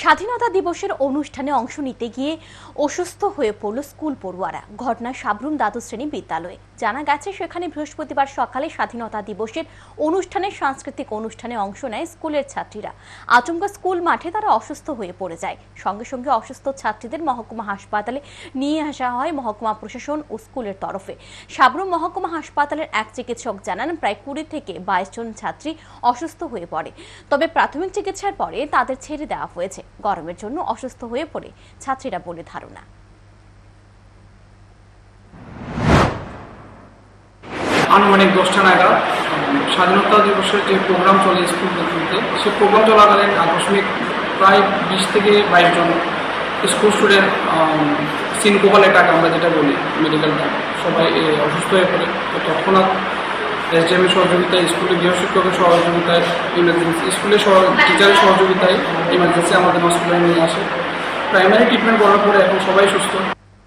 স্বাধীনতা দিবসের অনুষ্ঠানে অংশ নিতে গিয়ে অসুস্থ হয়ে পড়ল স্কুল পড়ুয়ারা। ঘটনা সাবরুম দ্বাদশ শ্রেণি বিদ্যালয়ে। জানা গেছে, সেখানে বৃহস্পতিবার সকালে স্বাধীনতা দিবসের অনুষ্ঠানে সাংস্কৃতিক অনুষ্ঠানে অংশ নেয় স্কুলের ছাত্রীরা। আচমকা স্কুল মাঠে তারা অসুস্থ হয়ে পড়ে যায়। সঙ্গে সঙ্গে অসুস্থ ছাত্রীদের মহকুমা হাসপাতালে নিয়ে আসা হয় মহকুমা প্রশাসন ও স্কুলের তরফে। সাবরুম মহকুমা হাসপাতালের এক চিকিৎসক জানান, প্রায় কুড়ি থেকে বাইশ জন ছাত্রী অসুস্থ হয়ে পড়ে। তবে প্রাথমিক চিকিৎসার পরে তাদের ছেড়ে দেওয়া হয়েছে। গরমের জন্য অসুস্থ হয়ে পড়ে, ছাত্রীরা বলে ধারণা। আনুমানিক দশটা নাগাদ, স্বাধীনতা দিবসের যে প্রোগ্রাম চলে স্কুলগুলোতে সেই প্রোগ্রাম চলাকালীন আকস্মিক প্রায় বিশ থেকে বাইশ জন স্কুল স্টুডেন্ট সিনকোপাল অ্যাটাক আমরা যেটা বলি মেডিকেলটা সবাই অসুস্থ হয়ে পড়ে। তো তৎক্ষণাৎ এসডিএমের সহযোগিতায়, স্কুলে গৃহশিক্ষকের সহযোগিতায়, ইমার্জেন্সি, স্কুলের টিচারের সহযোগিতায় ইমার্জেন্সি আমাদের হসপিটালে নিয়ে আসে। প্রাইমারি ট্রিটমেন্ট করার পরে এখন সবাই সুস্থ।